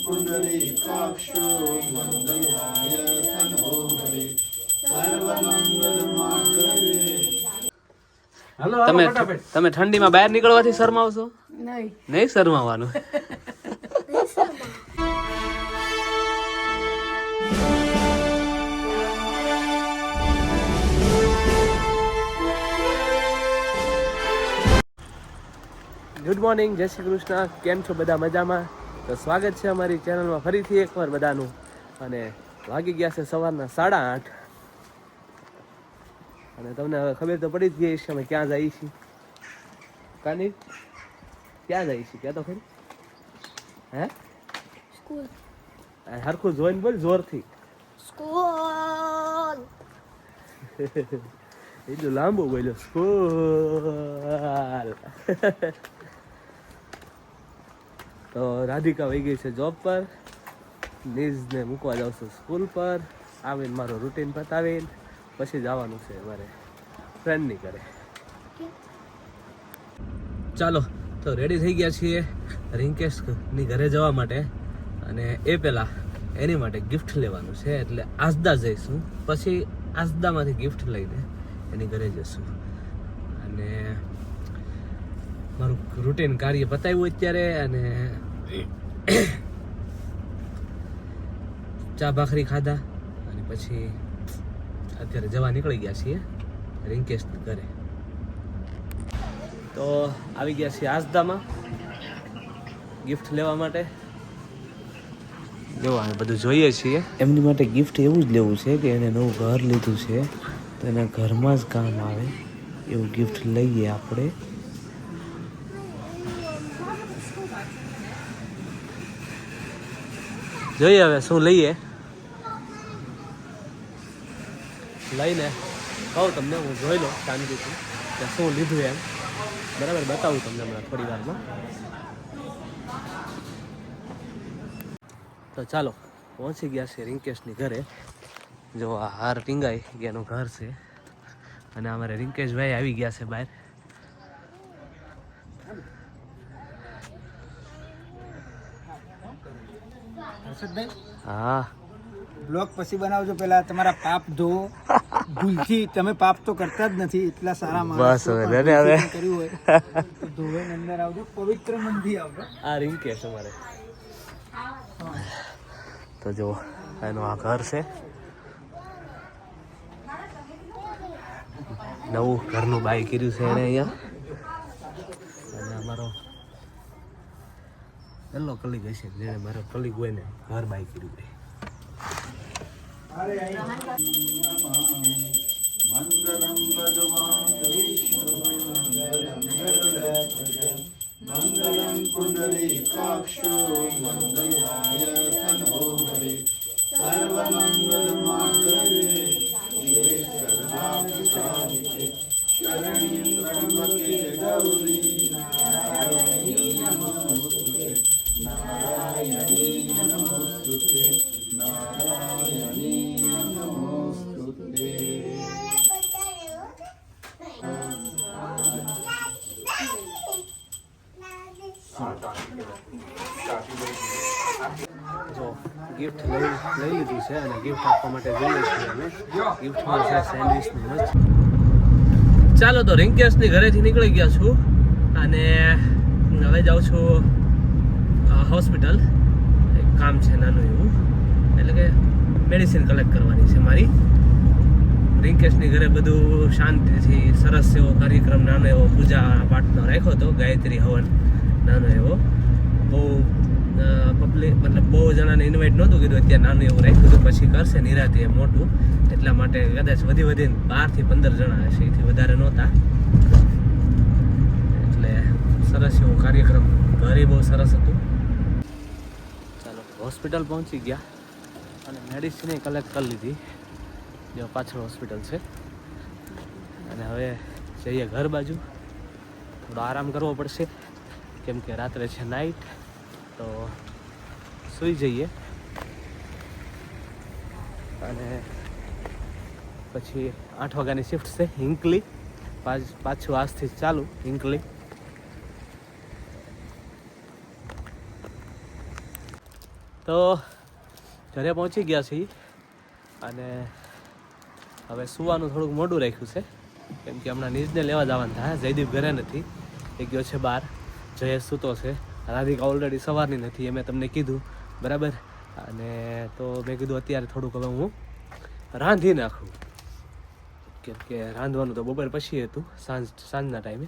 पुण्डरीकाक्षो मङ्गलाय तनो हरे सर्वमङ्गलमाङ्गल्ये હાલો તમે હાલો ફટાફટ તમે ઠંડીમાં બહાર નીકળવાથી શરમાવશો નહીં નહીં શરમાવાનું ગુડ મોર્નિંગ જય શ્રી કૃષ્ણ કેમ છો બધા મજામાં તો સ્વાગત છે અમારી ચેનલમાં ફરીથી એકવાર બધાનું. અને વાગી ગયા છે સવારના સાડા આઠ. અને તમને હવે ખબર તો પડી જ ગઈ છે અમે ક્યાં જઈએ છીએ. કાની ક્યાં જઈએ છીએ? ક્યાં તો ખરી? હે? સ્કૂલ. હરખું જોઈને બોલ જોરથી. સ્કૂલ. એટલું લાંબુ બોલ્યો સ્કૂલ. તો રાધિકા વહી ગઈ છે જોબ પર. નીઝને મૂકવા જાઉં છું સ્કૂલ પર. આવીને મારો રૂટીન પતાવીને પછી જવાનું છે મારે ફ્રેન્ડની ઘરે. ચાલો, તો રેડી થઈ ગયા છીએ રિંકેશની ઘરે જવા માટે. અને એ પહેલાં એની માટે ગિફ્ટ લેવાનું છે એટલે આસદા જઈશું. પછી આસદામાંથી ગિફ્ટ લઈને એની ઘરે જઈશું. અને મારું રૂટીન કાર્ય પતાવ્યું અત્યારે અને ચા ભાખરી ખાધા અને પછી અત્યારે જવા નીકળી ગયા છીએ રિંકેશ ઘરે. તો આવી ગયા છીએ આસદામાં ગિફ્ટ લેવા માટે. જો આ બધું જોઈએ છીએ. એમની માટે ગિફ્ટ એવું જ લેવું છે કે એને નવું ઘર લીધું છે. તો એના ઘરમાં જ કામ આવે. એવું ગિફ્ટ લઈએ આપણે. જોઈએ હવે, શું લઈએ? લઈને કહું તમને, હું જોઈ લઉં શાંતિથી કે શું લીધું એમ. બરાબર, બતાવું તમને હમણાં થોડી વારમાં. તો ચાલો, પહોંચી ગયા છે રિંકેશની ઘરે. જો આ હાર ટીંગાઈ એનું ઘર છે. અને અમારે રિંકેશભાઈ આવી ગયા છે બહાર. હર્ષદભાઈ? હા. બ્લોગ પછી બનાવજો. પેલા તમારા પાપ ધો. ભૂલથી તમે પાપ તો કરતા જ નથી એટલા સારા માણસ બસ હવે, ને હવે. કર્યું હોય. તો ધોવે અંદર આવજો. પવિત્ર મનથી આવજો. આ રિંકેશ અમારે તો જો એનું આ ઘર છે. નવું ઘરનું બાય કર્યું છે એને અહીંયા. અને અમારો પેલો કલીગ હશે જેને મારો કલીગ હોય ને ઘર બાય કર્યું હોય मङ्गलं भगवान् मङ्गलं पुण्डरीकाक्षो मङ्गलाय જો ગિફ્ટ લઈ લઈ લીધી છે અને ગિફ્ટ આપવા માટે જઈએ છીએ અમે. ગિફ્ટમાં છે સેન્ડવિચની મસ્ત. ચાલો તો રિંકેશની ઘરેથી નીકળી ગયા છું અને હવે જાઉં છું હોસ્પિટલ એક કામ છે નાનું એવું. એટલે કે મેડિસિન કલેક્ટ કરવાની છે મારી. રિંકેશની ઘરે બધું શાંતિથી સરસ એવો કાર્યક્રમ, નાનો એવો પૂજા પાઠનો રાખ્યો હતો, ગાયત્રી હવન, નાનો એવો. બહુ પબ્લિક મતલબ બહુ જણાને ઇન્વાઇટ નહોતું કીધું અત્યારે નાનું એવું રાખ્યું હતું, પછી કરશે નિરાતે એ મોટું. એટલા માટે કદાચ વધી વધીને બારથી પંદર જણા હશે, એથી વધારે નહોતા. એટલે સરસ એવો કાર્યક્રમ ઘરે બહુ સરસ હતું. ચાલો હોસ્પિટલ પહોંચી ગયા અને મેડિસિન કલેક્ટ કરી લીધી. જો પાછળ હોસ્પિટલ છે. અને હવે જઈએ ઘર બાજુ. થોડો આરામ કરવો પડશે. કેમ કે રાત્રે છે નાઇટ તો સૂઈ જઈએ. અને પછી આઠ વાગ્યાની શિફ્ટ છે હિંકલી પાછ પાછું આજથી ચાલુ હિંકલી તો ઘરે પહોંચી ગયા છીએ અને હવે સુવાનું થોડુંક મોડું રાખ્યું છે. કેમ કે હમણાં નીજને લેવા જવાનું થાય જયદીપ ઘરે નથી. એ ગયો છે બહાર જયેશ સૂતો છે. રાધિકા ઓલરેડી સવારની નથી એ મેં તમને કીધું. બરાબર? અને તો મેં કીધું અત્યારે થોડુંક હવે હું રાંધી નાખું. કેમ કે રાંધવાનું તો બપોર પછી હતું, સાંજ, સાંજના ટાઈમે.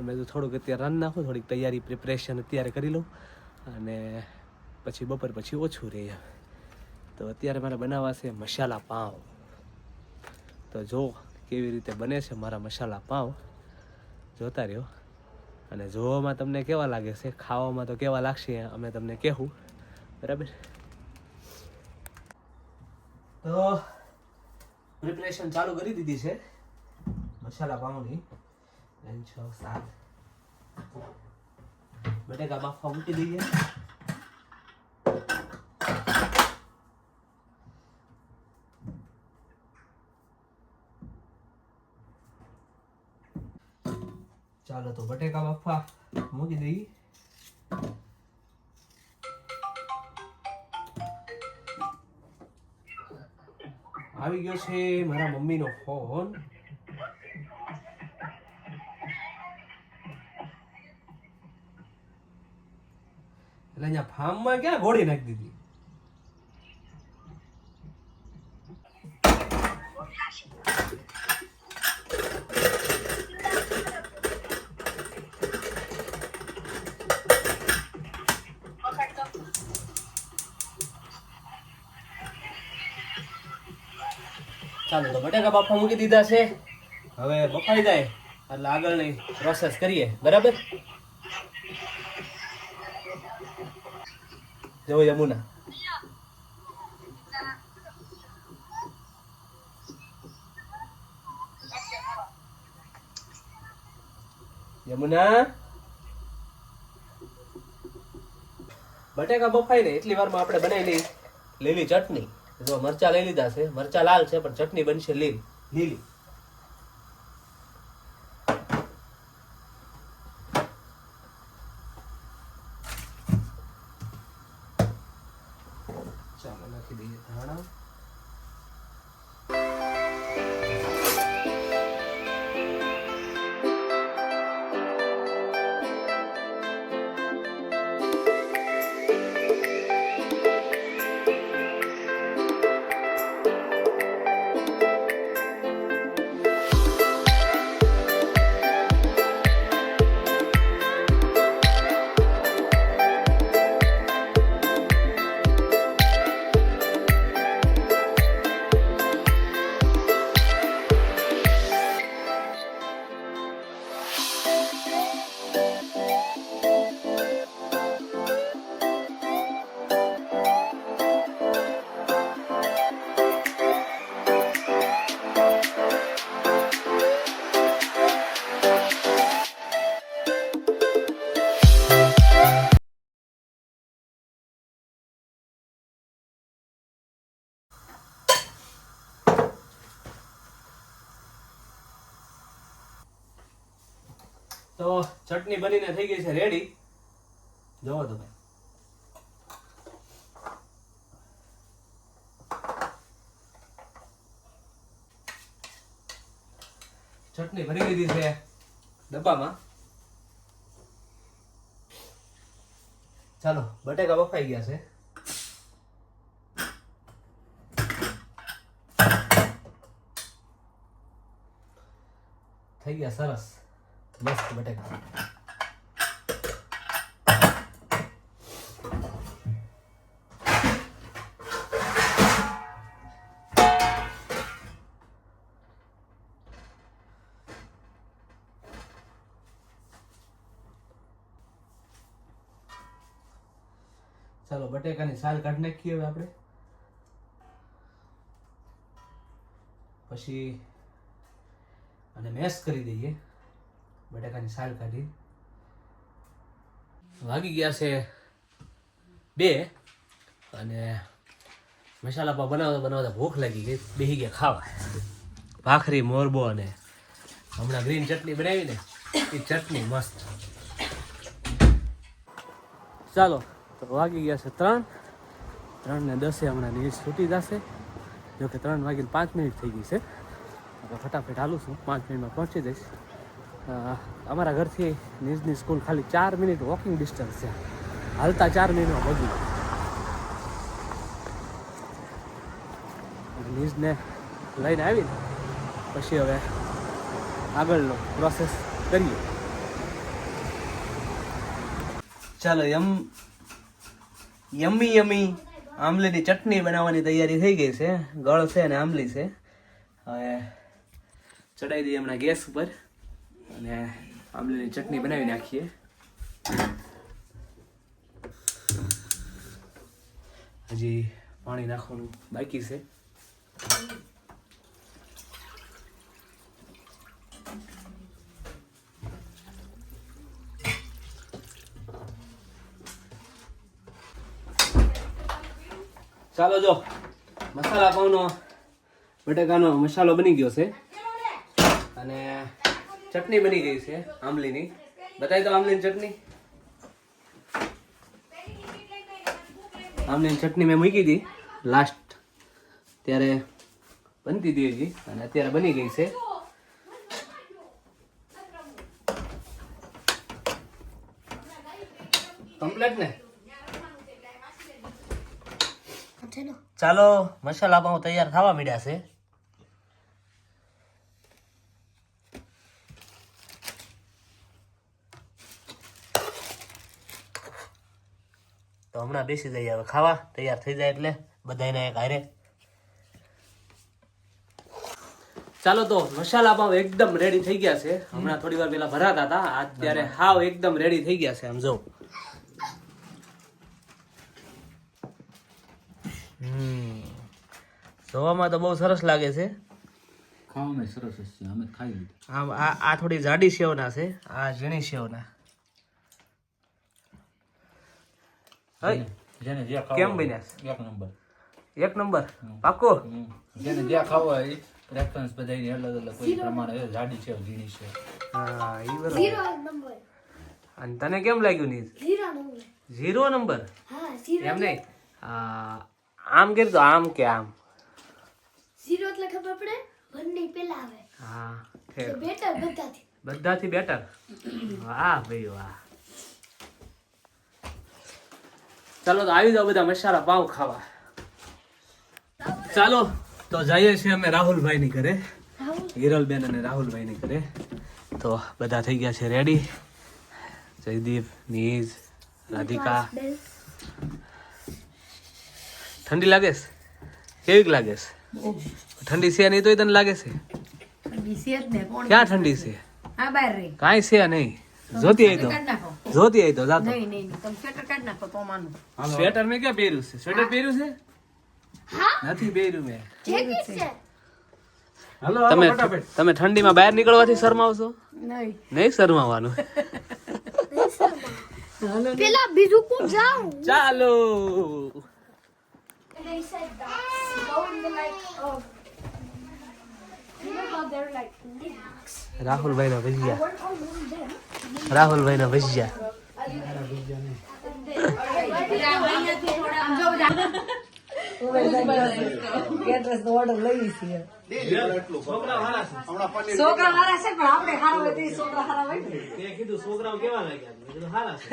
મેં કીધું થોડુંક અત્યારે રાંધી નાખું, થોડીક તૈયારી પ્રિપરેશન અત્યારે કરી લઉં. અને પછી બપોર પછી ઓછું રહે તો અત્યારે મારે બનાવવા છે મસાલા પાઉં તો જો કેવી રીતે બને છે મારા મસાલા પાવ. જોતા રહ્યો. અને જોવામાં તમને કેવા લાગે છે? ખાવામાં તો કેવા લાગશે અમે તમને કહેવું. બરાબર? તો પ્રિપરેશન ચાલુ કરી દીધી છે. મસાલા પાઉની છ, સાત. બટેકા બાફવા મૂકી દઈએ. ચાલો તો બટેકા બાફવા મૂકી દઈએ. આવી ગયો છે મારા મમ્મીનો ફોન. એટલે અહીંયા ફાર્મમાં ક્યાં ઘોડી નાખી દીધી? બટાકા બાફા મૂકી દીધા છે. હવે બફાઈ જાય. એટલે આગળની પ્રોસેસ કરીએ. બરાબર? જો યમુના. યમુના? બટાકા બફાઈ ને એટલી વારમાં આપણે બનાવી લઈ લીલી ચટણી. જો મરચા લઈ લીધા છે. મરચા લાલ છે, પણ ચટણી બનશે લીલી. લીલી. ચાલો નાખી દઈએ તો ચટણી બનીને થઈ ગઈ છે રેડી જોવો તો ભાઈ. ચટણી ભરી લીધી છે ડબ્બામાં. ચાલો, બટેકા બફાઈ ગયા છે. થઈ ગયા, સરસ. મસ્ત બટેકા. ચાલો બટેકાની સાલ કાઢી નાખીએ હવે આપણે. પછી અને મેશ કરી દઈએ. બટાકાની સાલ કાઢી વાગી ગયા છે બે અને મસાલા પાવ બનાવતા બનાવતા ભૂખ લાગી ગઈ. બેસી ગયા ખાવા. ભાખરી, મોરબો અને હમણાં ગ્રીન ચટણી બનાવીને એ ચટણી મસ્ત. ચાલો, તો વાગી ગયા છે ત્રણ. ત્રણ ને દસે હમણાં નીર છૂટી જશે. જોકે ત્રણ વાગીને પાંચ મિનિટ થઈ ગઈ છે. ફટાફટ હાલું છું. પાંચ મિનિટમાં પહોંચી જઈશ. અમારા ઘરથી નીઝની સ્કૂલ ખાલી ચાર મિનિટ વોકિંગ ડિસ્ટન્સ છે. હાલતા ચાર મિનિટમાં પહોંચી જાય લઈને આવીને પછી હવે આગળનો પ્રોસેસ કરીએ. ચાલો, એમ, યમી યમ્મી આમલીની ચટણી બનાવવાની તૈયારી થઈ ગઈ છે. ગળ છે અને આમલી છે. હવે ચડાવી દઈએ હમણાં ગેસ ઉપર. અને આમલીની ચટણી બનાવી નાખીએ. હજી પાણી નાખવાનું બાકી છે. ચાલો જો, મસાલા પાઉંનો બટાકાનો મસાલો બની ગયો છે. અને ચટણી બની ગઈ છે આમલીની બતાવી દો આમલીની ચટણી. આમલીની ચટણી મેં મૂકી હતી લાસ્ટ ત્યારે બનતી હતી હજી અને અત્યારે બની ગઈ છે. કમ્પ્લેટ ને? ચાલો. મસાલા પાઉં તૈયાર થવા માંડ્યા છે. હમણાં બેસી જઈએ. હવે ખાવા તૈયાર થઈ જાય એટલે બધાને એક હારે. ચાલો તો મસાલા પાવ એકદમ રેડી થઈ ગયા છે. હમણાં થોડી વાર પેલા ભરાતા હતા. અત્યારે હાવ એકદમ રેડી થઈ ગયા છે આમ જો. હમ. જોવામાં તો બહુ સરસ લાગે છે. ખાવામાં સરસ છે અમે ખાઈ લીધું. આમ આ આ થોડી જાડી સેવના છે. આ ઝીણી સેવના જેને જે ખાવું કેમ બન્યા એક નંબર. એક નંબર? પાકો? જેને જ્યાં ખાવ હોય એ પ્રેફરન્સ બધાની અલગ અલગ કોઈ પ્રમાણે જાડી છે ઝીણી છે. હા ઈ બરોબર. અને તને કેમ લાગ્યું નીજ ઝીરો નંબર. એમ નહીં? આમ આમ તો આમ કે આમ. ઝીરો એટલે ખબર પડે? બંને પેલા આવે. હા બેટર બધાથી. બધાથી બેટર વાહ ભાઈ વાહ. ચાલો તો આવી જાઓ બધા મસાલા પાઉં ખાવા. ચાલો તો જઈએ છીએ અમે રાહુલભાઈ ની ઘરે હિરલબેન અને રાહુલભાઈ ની ઘરે. તો બધા થઈ ગયા છે રેડી જયદીપ નીજ રાધિકા. ઠંડી લાગે છે? કેવીક લાગે છે? ઠંડી છે નહીં તોય તને લાગે છે? ક્યાં ઠંડી છે? કાંઈ છે નહીં. જોતી આવી તો. જોતી આવી તો જાતો. નહીં નહીં નહીં તમે સ્વેટર કાઢ નાખો તો માનું. સ્વેટર મેં ક્યાં પહેર્યું છે? સ્વેટર પહેર્યું છે? નથી પહેર્યું મેં. જેકેટ છે. તમે તમે ઠંડીમાં બહાર નીકળવાથી શરમાવશો? નહીં. નહીં શરમાવાનું. પેલા બીજું કોણ જાઉં? ચાલો. They said that go in the like um you know how they're like links રાહુલભાઈ ના ભજીયા what રાહુલભાઈ ના ભજીયા. ઓર્ડર લઈ છીએ છોકરા હારા છે પણ આપણે હારા હોય છોકરા હારા હોય કીધું છોકરાઓ કેવા લાગ્યા? મેં કીધું હારા છે.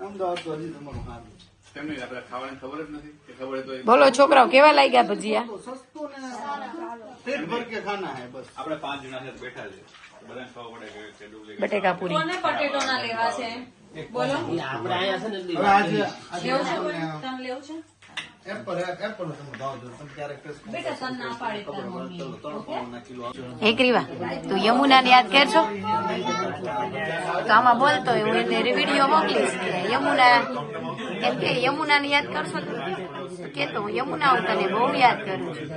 અમદાવાદ તો હજી તમારું હારું કેમ આપણે ખાવાની ખબર જ નથી કે ખબર તો બોલો છોકરાઓ કેવા લાગ્યા ભજીયા? પેટ ભર કે ખાના હે બસ આપણે પાંચ જણા છે બેઠા છે. બધાને ખબર પડે કે કે ડુપ્લિકેટ બટેકા પૂરી. આપણે આયા છે ને એટલે હવે આજે આજે તમને લેવું છે? એપલ એપલ નો તમે ભાવ દો તમે ક્યારેક ટેસ્ટ કરો. ખબર પડે ચલો ત્રણ પાઉન્ડના કિલો હે ક્રીવા તું યમુનાને યાદ કરશો? તો આમાં બોલતો હોય હું એને વીડિયો મોકલીશ કે યમુના એમ કે યમુનાને યાદ કરશો ને? કે તો હું યમુના હું તને બહુ યાદ કરું છું.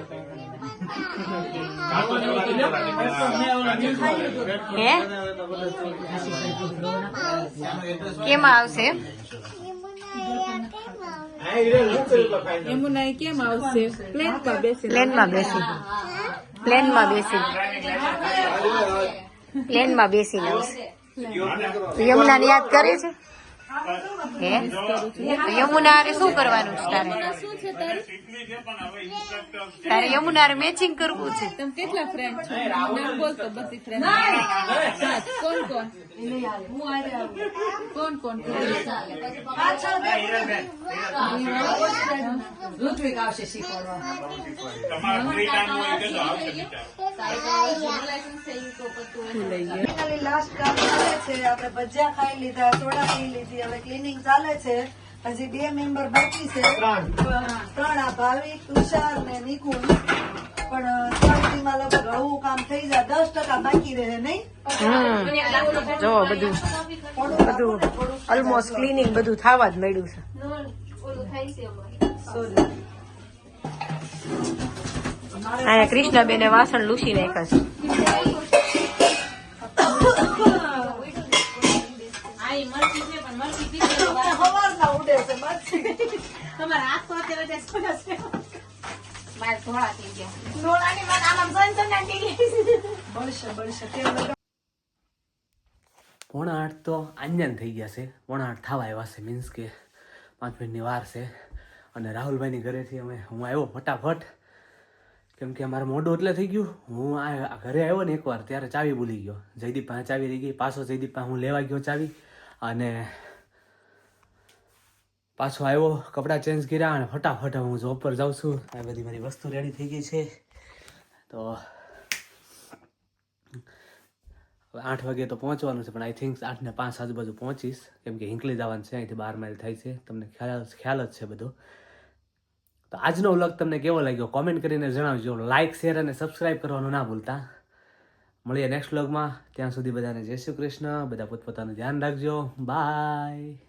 હે? કેમાં આવશે? પ્લેનમાં બેસી. પ્લેનમાં બેસી. પ્લેનમાં બેસીને આવશે યમુના યાદ કરે છે? હે? તો યમુના હારે શું કરવાનું છે તારે? તારે? યમુના હારે મેચિંગ કરવું છે? તમે કેટલા ફ્રેન્ડ છો? નામ બોલ તો બધી ફ્રેન્ડ કોણ કોણ? કોણ કોણ? ઋત્વિક આવશે શીખવાડવા. લાસ્ટ કામ છે આપણે ભજીયા ખાઈ લીધા સોડા પી લીધી હવે ક્લિનિંગ ચાલે છે. હજી બે મેમ્બર બાકી છે. ત્રણ. આ ભાવિક તુષાર ને નિકુંજ પણ ત્રણથીમાં લગભગ હળવું કામ થઈ જાય. દસ ટકા બાકી રહે નહીં. જો બધું બધું ઓલમોસ્ટ ક્લીનિંગ બધું થવા જ મળ્યું છે. અહીંયા કૃષ્ણબેને વાસણ લૂસી નાખ્યા છે. પોણા તો આંજન થઈ ગયા છે. પોણા આઠ થવા આવ્યા છે મીન્સ કે પાંચ મિનિટની વાર છે. અને રાહુલભાઈની ઘરેથી અમે હું આવ્યો ફટાફટ. કેમ કે અમારે મોઢું એટલે થઈ ગયું. હું આ ઘરે આવ્યો ને એકવાર, ત્યારે ચાવી ભૂલી ગયો. જયદીપ પાસે ચાવી રહી ગઈ. પાછો જયદીપ પાસે હું લેવા ગયો ચાવી. અને પાછો આવ્યો, કપડાં ચેન્જ કર્યા અને ફટાફટ હું જોબ પર જાઉં છું. આ બધી મારી વસ્તુ રેડી થઈ ગઈ છે. તો હવે આઠ વાગે તો પહોંચવાનું છે, પણ આઈ થિંક આઠ ને પાંચ આજુબાજુ પહોંચીશ. કેમ કે હિંકલી જવાનું છે, અહીંથી બાર માઇલ થાય છે. તમને ખ્યાલ ખ્યાલ જ છે બધો. તો આજનો વ્લોગ તમને કેવો લાગ્યો? કોમેન્ટ કરીને જણાવજો. લાઇક શેર અને સબસ્ક્રાઈબ કરવાનું ના ભૂલતા. મળીએ નેક્સ્ટ વ્લોગમાં ત્યાં સુધી બધાને જય શ્રી કૃષ્ણ. બધા પોતપોતાનું ધ્યાન રાખજો. બાય